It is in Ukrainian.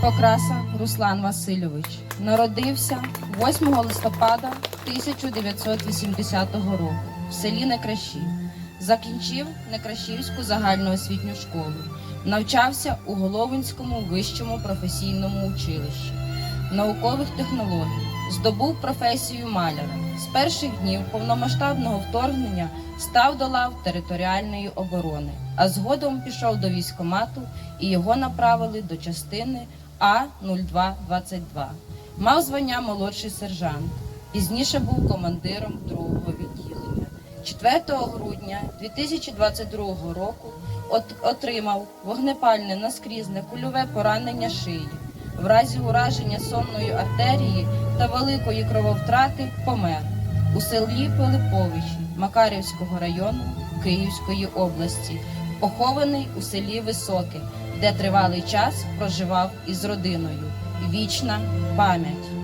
Покраса Руслан Васильович народився 8 листопада 1980 року в селі Некращі. Закінчив Некращівську загальноосвітню школу. Навчався у Головинському вищому професійному училищі наукових технологій. Здобув професію маляра. З перших днів повномасштабного вторгнення став до лав територіальної оборони, а згодом пішов до військомату і його направили до частини А-0222. Мав звання молодший сержант. Пізніше був командиром другого відділення. 4 грудня 2022 року от- отримав вогнепальне наскрізне кульове поранення шиї. В разі ураження сонної артерії та великої крововтрати помер у селі Пилиповичі Макарівського району Київської області, похований у селі Високе, де тривалий час проживав із родиною. Вічна пам'ять.